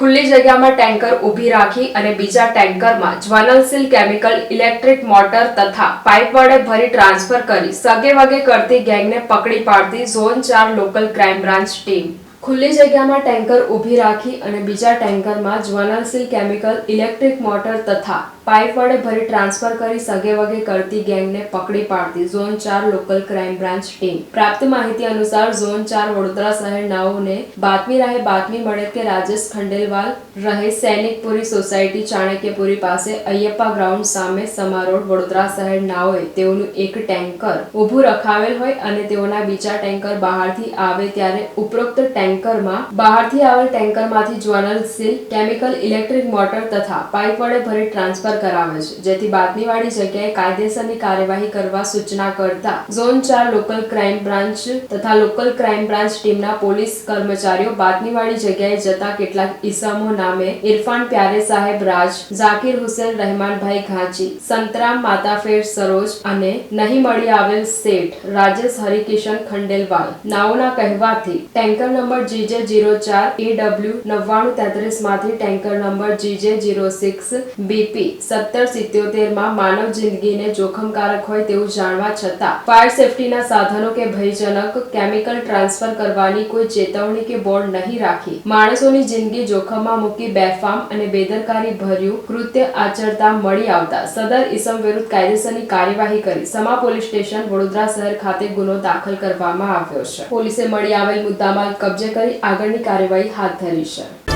ખુલ્લી જગ્યામાં ટેન્કર ઊભી રાખી અને બીજા ટેન્કરમાં જ્વાલનશીલ કેમિકલ, ઇલેક્ટ્રિક મોટર તથા પાઇપ વડે ભરી ટ્રાન્સફર કરી સગે વગે કરતી ગેંગને પકડી પાડતી ઝોન ચાર લોકલ ક્રાઇમ બ્રાન્ચ ટીમ. ખુલ્લી જગ્યામાં ટેન્કર ઊભી રાખી અને બીજા ટેન્કરમાં જ્વાલનશીલ કેમિકલ, ઇલેક્ટ્રિક મોટર તથા પાઇપ વડે ભરી ટ્રાન્સફર કરી સગે વગે કરતી ગેંગને પકડી પાડતી ઝોન ચાર લોકલ ક્રાઇમ બ્રાન્ચ ટીમ. પ્રાપ્ત માહિતી અનુસાર ઝોન ચાર વડોદરા શહેર નાઓને બાતમી રાહે બાતમી મળે કે રાજેશ ખંડેલવાલ રહે સૈનિકપુરી સોસાયટી ચાણક્યપુરી પાસે અયપ્પા ગ્રાઉન્ડ સામે સમારોડ વડોદરા શહેર નાઓએ. તેઓનું એક ટેન્કર ઊભું રખાવેલ હોય અને તેઓના બીજા ટેન્કર બહારથી આવે ત્યારે ઉપરોક્ત ટેન્કરમાં બહારથી આવેલ ટેન્કરમાંથી જ્વલનશીલ કેમિકલ, ઇલેક્ટ્રિક મોટર તથા પાઇપ વડે ભરી ટ્રાન્સફર કરાવે છે. જેથી બાતમીવાળી જગ્યાએ કાયદેસરની કાર્યવાહી કરવા સૂચના કરતા ઝોન ચાર લોકલ ક્રાઇમ બ્રાન્ચ તથા લોકલ ક્રાઇમ બ્રાન્ચ ટીમના પોલીસ કર્મચારીઓ બાતમીવાળી જગ્યાએ જતા કેટલાક ઇસમો નામે ઇરફાન પ્યારે સાહેબ રાજ, ઝાકીર હુસેન રહેમાનભાઈ ઘાંચી, સંતરામ માતાફેર સરોજ અને નહીં મળી આવેલ શેઠ રાજેશ હરિકિશન ખંડેલવાલ. નાઓના કહેવાથી ટેન્કર નંબર જીજે જીરો ચાર એડબ્લ્યુ નવ્વાણું તેત્રીસમાંથી tanker number G J zero six B P સત્તર સિત્યોતેરમાં માનવ જિંદગીને જોખમકારક હોય તેવું જાણવા છતાં ફાયર સેફટીના સાધનો કે ભયજનક કેમિકલ ટ્રાન્સફર કરવાની કોઈ ચેતવણી કે બોર્ડ નહીં રાખી. માણસોની જિંદગી જોખમમાં મૂકી બેફામ અને બેદરકારી ભર્યું કૃત્ય આચરતા મળી આવતા. સદર ઇસમ વિરુદ્ધ કાયદેસરની કાર્યવાહી કરી સમા પોલીસ સ્ટેશન વડોદરા શહેર ખાતે ગુનો દાખલ કરવામાં આવ્યો છે. પોલીસે મળી આવેલ મુદ્દામાં કબજે કરી આગળની કાર્યવાહી હાથ ધરી છે.